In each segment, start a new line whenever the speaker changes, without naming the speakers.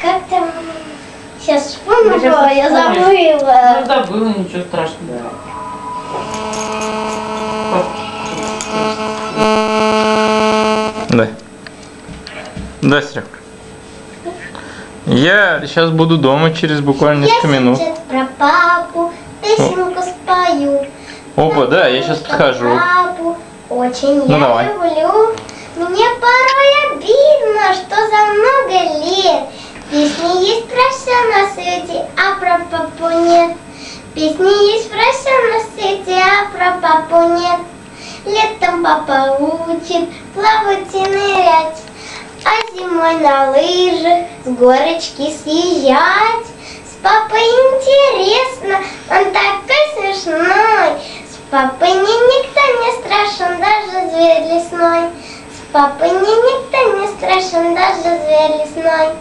Как там... Сейчас
щас
было, я
вспомнишь. Ну,
забыла.
забыла, ничего страшного.
Да. Да, Серег. Я сейчас буду дома через буквально
Я
несколько минут.
сейчас про папу песенку спою.
Опа, да, я сейчас
Про
подхожу.
Папу очень
Ну,
я
давай.
люблю. Мне порой обидно, есть про все на свете, а про папу нет. Песни есть про все на свете, а про папу нет. Летом папа учит плавать и нырять, а зимой на лыжах с горочки съезжать. С папой интересно, он такой смешной. С папой мне никто не страшен, даже зверь лесной. С папой мне никто не страшен, даже зверь лесной.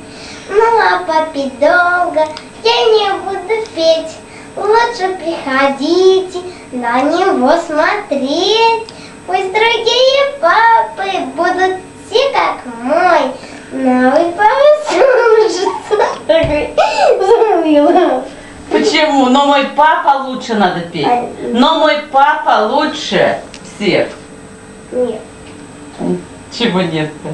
Ну а папе долго я не буду петь. Лучше приходите на него смотреть. Пусть другие папы будут все как мой. Новый папа служит.
Почему? Но мой папа лучше надо петь. Но мой папа лучше всех.
Нет,
Чего нет-то?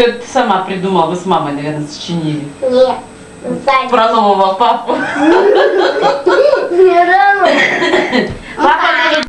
Ты это сама придумала, вы с мамой, наверное, сочинили.
Нет, сзади.
Про нового папу.